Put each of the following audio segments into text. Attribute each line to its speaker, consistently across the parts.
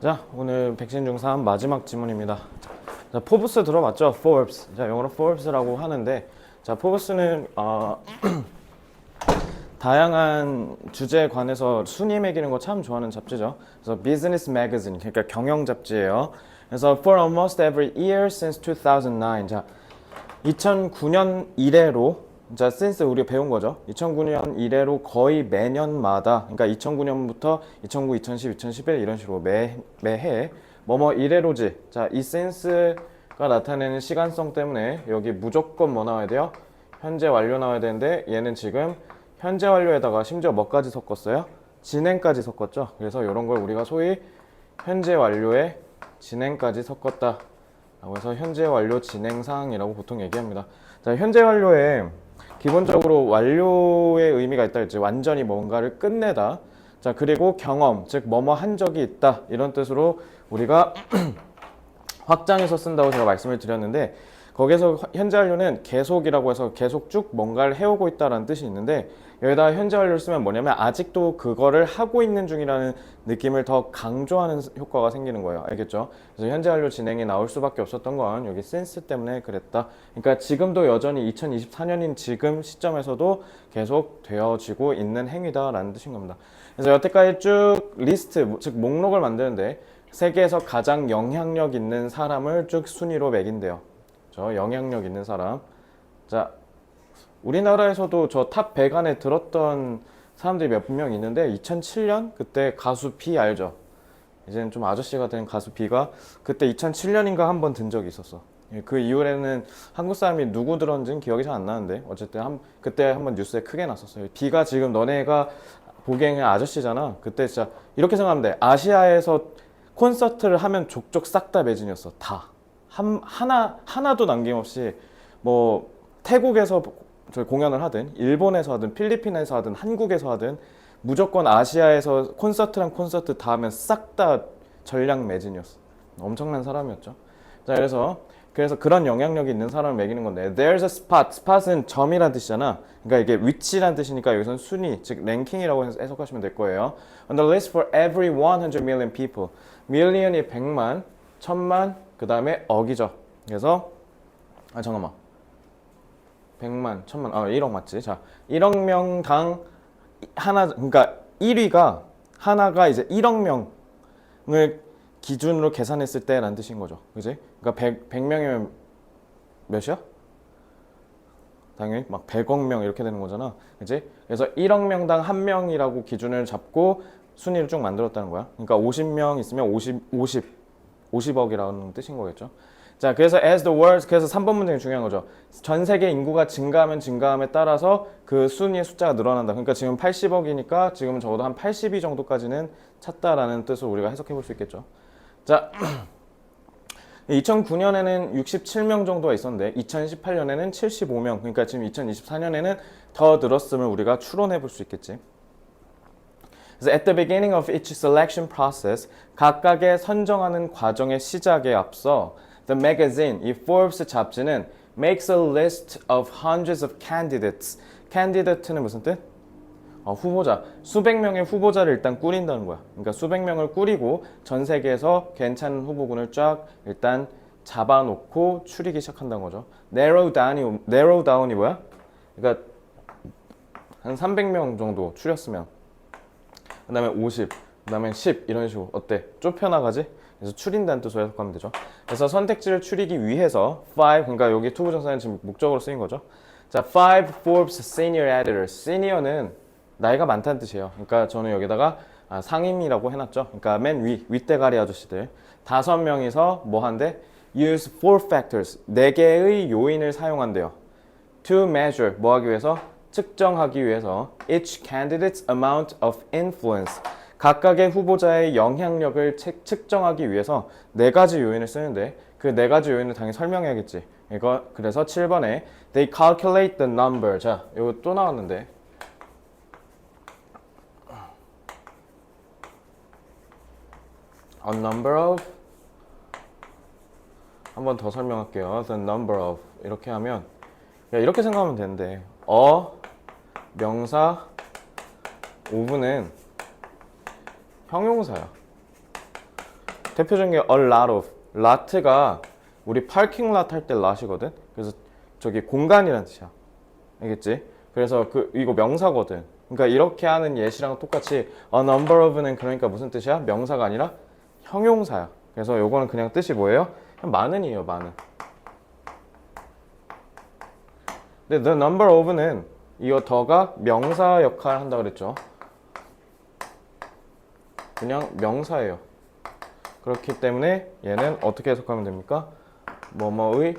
Speaker 1: 자, 오늘 백신 중3 마지막 지문입니다. 자, 포브스 들어봤죠? Forbes. 자, 영어로 Forbes라고 하는데, 자, 포브스는 어, 다양한 주제에 관해서 순위 매기는 거 참 좋아하는 잡지죠. 그래서 Business 그러니까 경영 잡지예요. 그래서 For almost every year since 2009, 자, 2009년 이래로 자, since 우리가 배운 거죠. 2009년 이래로 거의 매년마다, 그러니까 2009년부터 2009, 2010, 2011 이런 식으로 매 매해 뭐뭐 이래로지. 자, 이 sense가 나타내는 시간성 때문에 여기 무조건 뭐 나와야 돼요? 현재 완료 나와야 되는데 얘는 지금 현재 완료에다가 심지어 뭐까지 섞었어요? 진행까지 섞었죠. 그래서 이런 걸 우리가 소위 현재 완료에 진행까지 섞었다. 라고 해서 현재 완료 진행 사항이라고 보통 얘기합니다. 자, 현재 완료에 기본적으로 완료의 의미가 있다 했지. 완전히 뭔가를 끝내다. 자, 그리고 경험, 즉 뭐뭐 한 적이 있다. 이런 뜻으로 우리가 확장해서 쓴다고 제가 말씀을 드렸는데 거기서 현재 완료는 계속이라고 해서 계속 쭉 뭔가를 해오고 있다라는 뜻이 있는데 여기다가 현재 완료를 쓰면 뭐냐면 아직도 그거를 하고 있는 중이라는 느낌을 더 강조하는 효과가 생기는 거예요. 알겠죠? 그래서 현재 완료 진행이 나올 수밖에 없었던 건 여기 센스 때문에 그랬다. 그러니까 지금도 여전히 2024년인 지금 시점에서도 계속 되어지고 있는 행위다라는 뜻인 겁니다. 그래서 여태까지 쭉 리스트, 즉 목록을 만드는데 세계에서 가장 영향력 있는 사람을 쭉 순위로 매긴대요. 저 영향력 있는 사람. 자, 우리나라에서도 저 탑 100 안에 들었던 사람들이 몇 명 있는데 2007년 그때 가수 B 알죠? 이제는 좀 아저씨가 된 가수 B가 그때 2007년인가 한 번 든 적이 있었어. 예, 그 이후에는 한국 사람이 누구 들었는지는 기억이 잘 안 나는데 어쨌든 한, 그때 한번 뉴스에 크게 났었어요. B가 지금 너네가 보기에는 아저씨잖아. 그때 진짜 이렇게 생각하면 돼. 아시아에서 콘서트를 하면 족족 싹 다 매진이었어. 다. 한, 하나, 하나도 남김없이 뭐 태국에서 저 공연을 하든 일본에서 하든 필리핀에서 하든 한국에서 하든 무조건 아시아에서 콘서트랑 콘서트 다 하면 싹 다 전량 매진이었어. 엄청난 사람이었죠. 자, 그래서 그래서 그런 영향력이 있는 사람을 매기는 건데 there's a spot. spot은 점이란 뜻이잖아. 그러니까 이게 위치란 뜻이니까 여기서는 순위, 즉 랭킹이라고 해석하시면 될 거예요. On the list for every 100 million people. million이 100만, 1000만, 그다음에 억이죠. 그래서 아 잠깐만. 100만, 1000만, 아 1억 맞지? 자, 1억 명당 하나 그러니까 1위가 하나가 이제 1억 명을 기준으로 계산했을 때라는 뜻인 거죠. 그지? 그러니까 100, 100명이면 몇이야? 당연히 막 100억 명 이렇게 되는 거잖아. 그지? 그래서 1억 명당 한 명이라고 기준을 잡고 순위를 쭉 만들었다는 거야. 그러니까 50명 있으면 50 50 50억이라는 뜻인 거겠죠. 자, 그래서 as the world 그래서 3번 문장이 중요한 거죠. 전 세계 인구가 증가하면 증가함에 따라서 그 순위의 숫자가 늘어난다. 그러니까 지금 80억이니까 지금은 적어도 한82 정도까지는 찼다라는 뜻으로 우리가 해석해 볼 수 있겠죠. 자, 2009년에는 67명 정도가 있었는데 2018년에는 75명. 그러니까 지금 2024년에는 더 늘었음을 우리가 추론해 볼 수 있겠지. 그래서 at the beginning of each selection process, 각각의 선정하는 과정의 시작에 앞서 the magazine, 이 Forbes 잡지는 makes a list of hundreds of candidates. candidate는 무슨 뜻? 어, 후보자. 수백 명의 후보자를 일단 꾸린다는 거야. 그러니까 수백 명을 꾸리고 전 세계에서 괜찮은 후보군을 쫙 일단 잡아놓고 추리기 시작한다는 거죠. narrow down이, narrow down이 뭐야? 그러니까 한 300명 정도 추렸으면 그 다음에 50, 그 다음에 10 이런 식으로 어때? 좁혀나가지? 그래서 추린다는 뜻으로 해석하면 되죠. 그래서 선택지를 추리기 위해서 5, 그러니까 여기 투부정사는 지금 목적으로 쓰인 거죠. 자, 5 Forbes Senior Editors. Senior는 나이가 많다는 뜻이에요. 그러니까 저는 여기다가 아, 상임이라고 해놨죠. 그러니까 맨 위, 윗대가리 아저씨들. 다섯 명이서 뭐 한대? Use four factors. 네 개의 요인을 사용한대요. To measure, 뭐 하기 위해서? 측정하기 위해서 each candidate's amount of influence 각각의 후보자의 영향력을 책- 측정하기 위해서 네 가지 요인을 쓰는데 그 네 가지 요인을 당연히 설명해야겠지. 이거 그래서 7번에 they calculate the number. 자, 이거 또 나왔는데 a number of 한 번 더 설명할게요. the number of 이렇게 하면 야, 이렇게 생각하면 되는데 어 명사 오브는 형용사야. 대표적인 게 a lot of. lot가 우리 파킹 lot 할때 lot이거든. 그래서 저기 공간이란 뜻이야. 알겠지? 그래서 그 이거 명사거든. 그러니까 이렇게 하는 예시랑 똑같이 a number of는 그러니까 무슨 뜻이야? 명사가 아니라 형용사야. 그래서 요거는 그냥 뜻이 뭐예요? 많은이에요, 많은. 근데 the number of는 이거 더가 명사 역할 한다 그랬죠. 그냥 명사예요. 그렇기 때문에 얘는 어떻게 해석하면 됩니까? 뭐뭐의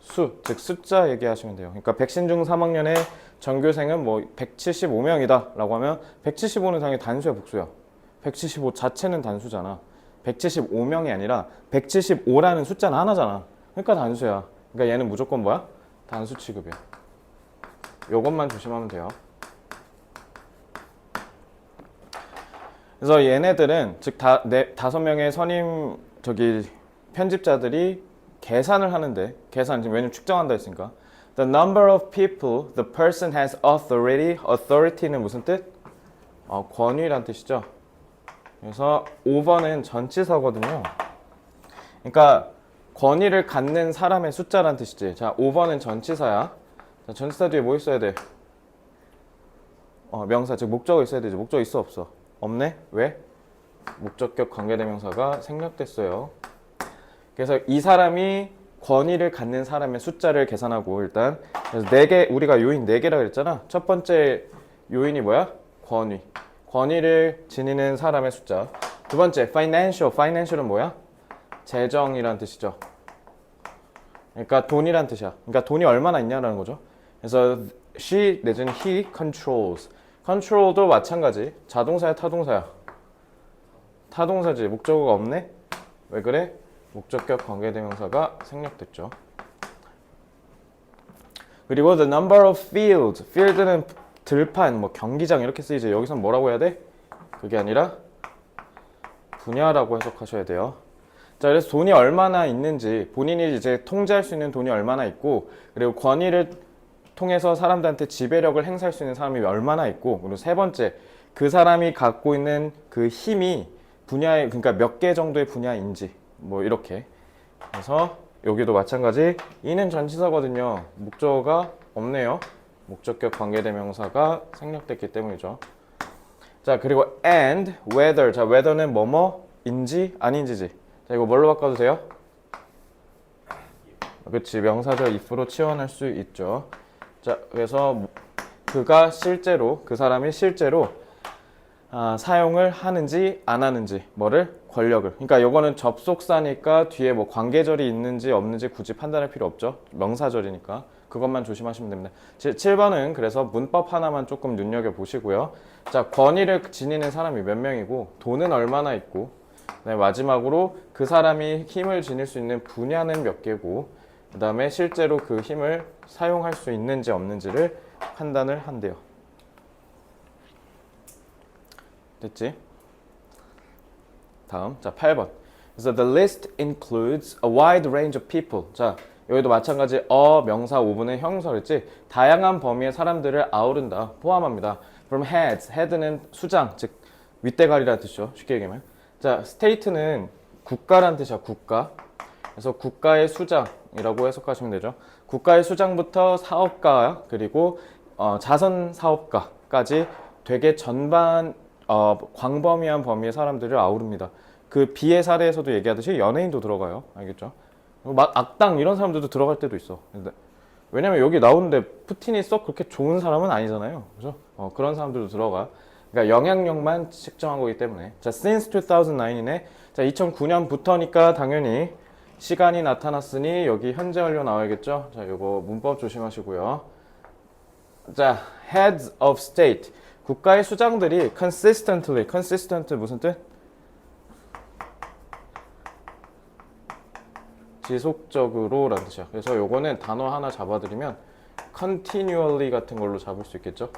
Speaker 1: 수, 즉 숫자 얘기하시면 돼요. 그러니까 백신 중 3학년의 전교생은 뭐 175명이다 라고 하면 175는 당연히 단수야 복수야. 175 자체는 단수잖아. 175명이 아니라 175라는 숫자는 하나잖아. 그러니까 단수야. 그러니까 얘는 무조건 뭐야? 단수 취급이야. 요것만 조심하면 돼요. 그래서 얘네들은 즉 다, 네, 다섯 명의 선임 저기 편집자들이 계산을 하는데 계산 지금 왜냐면 측정한다 했으니까 the number of people the person has authority authority는 무슨 뜻? 어, 권위란 뜻이죠. 그래서 5번은 전치사거든요. 그러니까 권위를 갖는 사람의 숫자란 뜻이지. 자, 5번은 전치사야. 자, 전치사 뒤에 뭐 있어야 돼? 어, 명사 즉 목적어 있어야 되지. 목적어 있어 없어? 없네? 왜? 목적격 관계대명사가 생략됐어요. 그래서 이 사람이 권위를 갖는 사람의 숫자를 계산하고 일단 그래서 네 개 우리가 요인 네 개라 그랬잖아. 첫 번째 요인이 뭐야? 권위. 권위를 지니는 사람의 숫자. 두 번째 financial. financial은 뭐야? 재정이란 뜻이죠. 그러니까 돈이란 뜻이야. 그러니까 돈이 얼마나 있냐라는 거죠. 그래서 she 내지는 he controls. Control도 마찬가지. 자동사야, 타동사야. 타동사지. 목적어가 없네. 왜 그래? 목적격 관계대명사가 생략됐죠. 그리고 the number of fields. field는 들판, 뭐 경기장 이렇게 쓰이죠. 여기선 뭐라고 해야 돼? 그게 아니라 분야라고 해석하셔야 돼요. 자, 그래서 돈이 얼마나 있는지 본인이 이제 통제할 수 있는 돈이 얼마나 있고 그리고 권위를 통해서 사람들한테 지배력을 행사할 수 있는 사람이 얼마나 있고 그리고 세 번째 그 사람이 갖고 있는 그 힘이 분야에 그러니까 몇 개 정도의 분야인지 뭐 이렇게. 그래서 여기도 마찬가지. 이는 전치사거든요. 목적어가 없네요. 목적격 관계대명사가 생략됐기 때문이죠. 자 그리고 and whether. 자 whether는 뭐뭐인지 아닌지지. 자 이거 뭘로 바꿔도 돼요? 그렇지 명사절 if로 치환할 수 있죠 자 그래서 그가 실제로 그 사람이 실제로 아, 사용을 하는지 안 하는지 뭐를 권력을. 그러니까 요거는 접속사니까 뒤에 뭐 관계절이 있는지 없는지 굳이 판단할 필요 없죠. 명사절이니까. 그것만 조심하시면 됩니다. 7번은 그래서 문법 하나만 조금 눈여겨 보시고요. 자 권위를 지니는 사람이 몇 명이고 돈은 얼마나 있고 네, 마지막으로 그 사람이 힘을 지닐 수 있는 분야는 몇 개고 그 다음에 실제로 그 힘을 사용할 수 있는지 없는지를 판단을 한대요. 됐지? 다음, 자 8번. 그래서 the list includes a wide range of people. 자 여기도 마찬가지 어 명사 5분의 형용사랬지 다양한 범위의 사람들을 아우른다 포함합니다. From heads, head는 수장 즉 윗대가리라는 뜻이죠. 쉽게 얘기하면 자 state는 국가란 뜻이야 국가. 그래서 국가의 수장이라고 해석하시면 되죠. 국가의 수장부터 사업가 그리고 어, 자선 사업가까지 되게 전반 어, 광범위한 범위의 사람들을 아우릅니다. 그 비의 사례에서도 얘기하듯이 연예인도 들어가요. 알겠죠? 막 악당 이런 사람들도 들어갈 때도 있어. 왜냐면 여기 나오는데 푸틴이 썩 그렇게 좋은 사람은 아니잖아요. 그죠? 어, 그런 사람들도 들어가. 그러니까 영향력만 측정한 거기 때문에. 자, since 2009이네. 자, 2009년부터니까 당연히 시간이 나타났으니 여기 현재 완료 나와야겠죠? 자, 요거 문법 조심하시고요. 자, heads of state. 국가의 수장들이 consistently, consistent 무슨 뜻? 지속적으로 라는 뜻이야. 그래서 요거는 단어 하나 잡아드리면 continually 같은 걸로 잡을 수 있겠죠?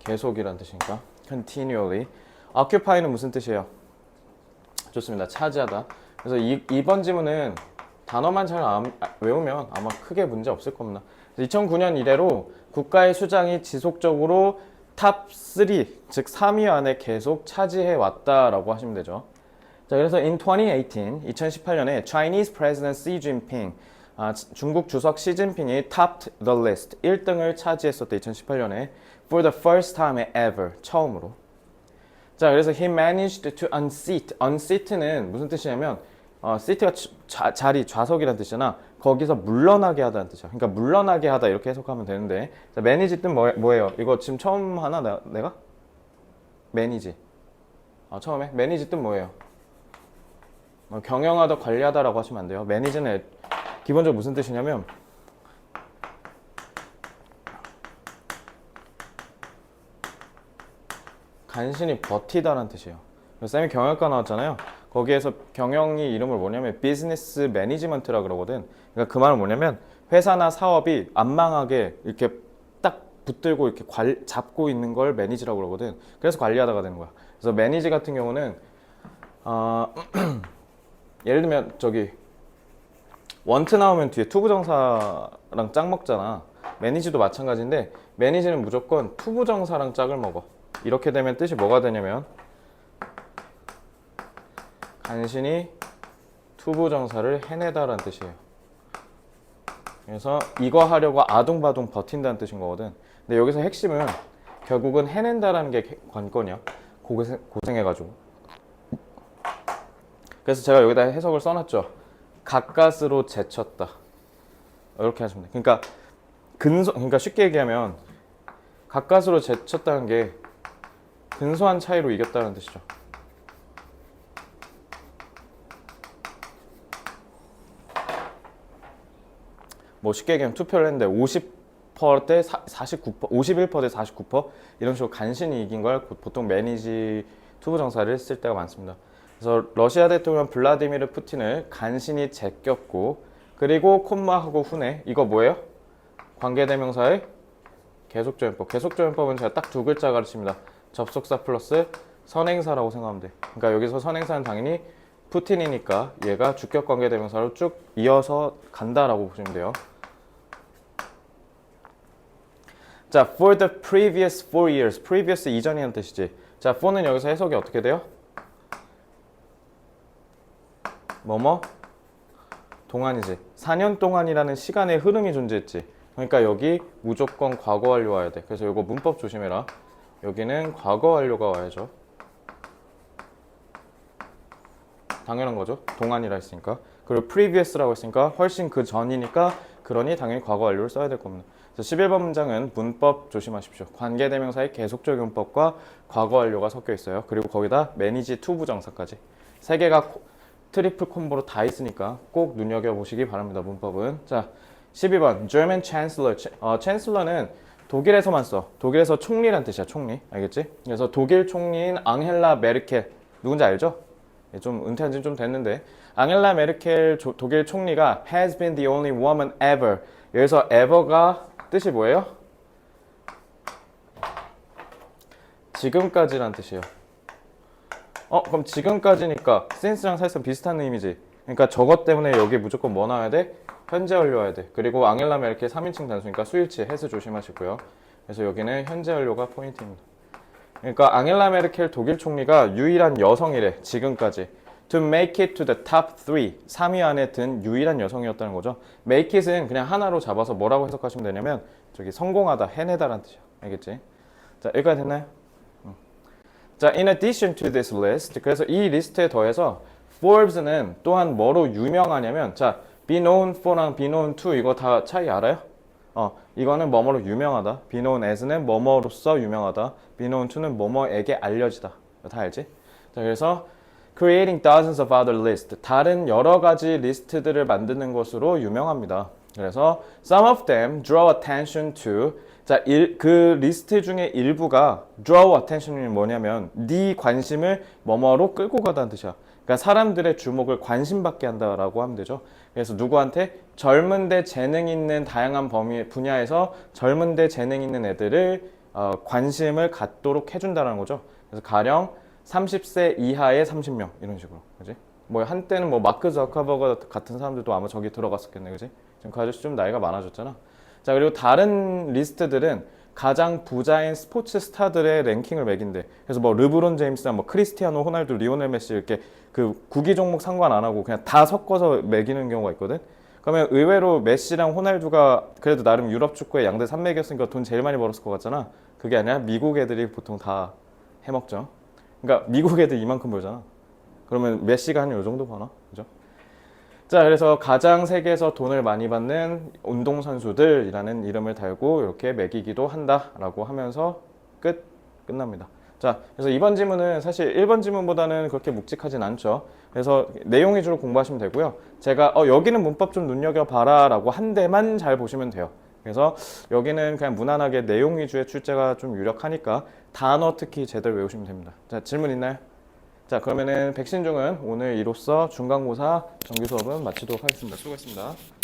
Speaker 1: 계속이란 뜻이니까 continually. occupy는 무슨 뜻이에요? 좋습니다. 차지하다. 그래서 이, 이번 지문은 단어만 잘 외우면 아마 크게 문제 없을 겁니다. 2009년 이래로 국가의 수장이 지속적으로 탑 3, 즉 3위 안에 계속 차지해 왔다라고 하시면 되죠. 자, 그래서 in 2018, 2018년에 Chinese President Xi Jinping, 아, 지- 중국 주석 시진핑이 topped the list, 1등을 차지했었대 2018년에 for the first time ever, 처음으로. 자, 그래서 he managed to unseat. unseat는 무슨 뜻이냐면 어, 자- 자, 자리, 좌석이라는 뜻이잖아. 거기서 물러나게 하다는 뜻이야. 그러니까 물러나게 하다 이렇게 해석하면 되는데 자, manage 뜻 뭐, 뭐예요? 이거 지금 처음 하나 나, 내가? manage. 아, 처음에 manage 뜻 뭐예요? 어, 경영하다, 관리하다라고 하시면 안 돼요. manage는 기본적으로 무슨 뜻이냐면 간신히 버티다라는 뜻이에요. 쌤이 경영학과 나왔잖아요. 거기에서 경영이 이름을 뭐냐면 비즈니스 매니지먼트라 그러거든. 그러니까 그 말은 뭐냐면 회사나 사업이 안 망하게 이렇게 딱 붙들고 이렇게 관, 잡고 있는 걸 매니지라고 그러거든. 그래서 관리하다가 되는 거야. 그래서 매니지 같은 경우는 어, 예를 들면 저기 원트 나오면 뒤에 투부정사랑 짝 먹잖아. 매니지도 마찬가지인데 매니지는 무조건 투부정사랑 짝을 먹어. 이렇게 되면 뜻이 뭐가 되냐면 간신히 투부정사를 해내다라는 뜻이에요. 그래서 이거 하려고 아둥바둥 버틴다는 뜻인 거거든. 근데 여기서 핵심은 결국은 해낸다라는 게 관건이야. 고생, 고생해가지고. 그래서 제가 여기다 해석을 써놨죠. 가까스로 제쳤다. 이렇게 하시면 돼. 그러니까 근소, 그러니까 쉽게 얘기하면 가까스로 제쳤다는 게 근소한 차이로 이겼다는 뜻이죠. 뭐 쉽게 얘기하면 투표를 했는데 50%대 49%, 51%대 49% 이런 식으로 간신히 이긴 걸 보통 매니지 투부 정사를 했을 때가 많습니다. 그래서 러시아 대통령 블라디미르 푸틴을 간신히 제꼈고 그리고 콤마하고 후네 이거 뭐예요? 관계대명사의 계속조연법. 계속조연법은 제가 딱 두 글자 가르칩니다. 접속사 플러스 선행사라고 생각하면 돼. 그러니까 여기서 선행사는 당연히 푸틴이니까 얘가 주격 관계대명사로 쭉 이어서 간다라고 보시면 돼요. 자, for the previous four years. previous 이전이라는 뜻이지. 자, for는 여기서 해석이 어떻게 돼요? 뭐뭐? 동안이지. 4년 동안이라는 시간의 흐름이 존재했지. 그러니까 여기 무조건 과거 완료 와야 돼. 그래서 이거 문법 조심해라. 여기는 과거 완료가 와야죠. 당연한 거죠. 동안이라 했으니까. 그리고 previous라고 했으니까 훨씬 그 전이니까 그러니 당연히 과거 완료를 써야 될 겁니다. 그래서 11번 문장은 문법 조심하십시오. 관계대명사의 계속적 용법과 과거 완료가 섞여 있어요. 그리고 거기다 매니지 투 부정사까지. 세 개가 코- 트리플 콤보로 다 있으니까 꼭 눈여겨보시기 바랍니다. 문법은. 자, 12번 German Chancellor. 어, Chancellor는 독일에서만 써. 독일에서 총리란 뜻이야. 총리. 알겠지? 그래서 독일 총리인 앙헬라 메르켈. 누군지 알죠? 예, 좀 은퇴한 지좀 됐는데 앙헬라 메르켈 조- 독일 총리가 has been the only woman ever. 여기서 ever가 뜻이 뭐예요? 지금까지란 뜻이에요. 어, 그럼 지금까지니까 since랑 사실상 비슷한 의미지. 그러니까 저것 때문에 여기 무조건 뭐 나와야 돼? 현재 완료해야 돼. 그리고 앙헬라 메르켈 3인칭 단수니까 수일치 해서 조심하시고요. 그래서 여기는 현재 완료가 포인트입니다. 그러니까 앙헬라 메르켈 독일 총리가 유일한 여성이래. 지금까지. To make it to the top 3. 3위 안에 든 유일한 여성이었다는 거죠. make it은 그냥 하나로 잡아서 뭐라고 해석하시면 되냐면 저기 성공하다, 해내다라는 뜻이야. 알겠지? 자, 여기까지 됐나요? 음. 자, in addition to this list. 그래서 이 리스트에 더해서 Forbes는 또한 뭐로 유명하냐면 자, be known for랑 be known to 이거 다 차이 알아요? 어, 이거는 뭐뭐로 유명하다. be known as는 뭐뭐로서 유명하다. be known to는 뭐뭐에게 알려지다. 다 알지? 자, 그래서 creating dozens of other lists. 다른 여러 가지 리스트들을 만드는 것으로 유명합니다. 그래서 some of them draw attention to 자, 일, 그 리스트 중에 일부가 draw attention이 뭐냐면 네 관심을 뭐뭐로 끌고 가다는 뜻이야. 그러니까 사람들의 주목을 관심받게 한다라고 하면 되죠. 그래서 누구한테 젊은데 재능 있는 다양한 범위 분야에서 젊은데 재능 있는 애들을 어, 관심을 갖도록 해준다는 거죠. 그래서 가령 30세 이하의 30명 이런 식으로, 그지? 뭐 한때는 뭐 마크 저커버거 같은 사람들도 아마 저기 들어갔었겠네, 그지? 지금 그 아저씨 좀 나이가 많아졌잖아. 자 그리고 다른 리스트들은 가장 부자인 스포츠 스타들의 랭킹을 매긴대. 그래서 뭐 르브론 제임스나 뭐 크리스티아노 호날두, 리오넬 메시 이렇게 그 구기 종목 상관 안 하고 그냥 다 섞어서 매기는 경우가 있거든. 그러면 의외로 메시랑 호날두가 그래도 나름 유럽 축구의 양대 산맥이었으니까 돈 제일 많이 벌었을 것 같잖아. 그게 아니라 미국 애들이 보통 다 해먹죠. 그러니까 미국 애들 이만큼 벌잖아. 그러면 메시가 한 요 정도 버나? 그죠? 자, 그래서 가장 세계에서 돈을 많이 받는 운동선수들이라는 이름을 달고 이렇게 매기기도 한다라고 하면서 끝, 끝납니다. 자, 그래서 이번 지문은 사실 1번 지문보다는 그렇게 묵직하진 않죠. 그래서 내용 위주로 공부하시면 되고요. 제가 어, 여기는 문법 좀 눈여겨봐라 라고 한 대만 잘 보시면 돼요. 그래서 여기는 그냥 무난하게 내용 위주의 출제가 좀 유력하니까 단어 특히 제대로 외우시면 됩니다. 자, 질문 있나요? 자, 그러면은 백신중은 오늘 이로써 중간고사 정규 수업은 마치도록 하겠습니다. 수고했습니다.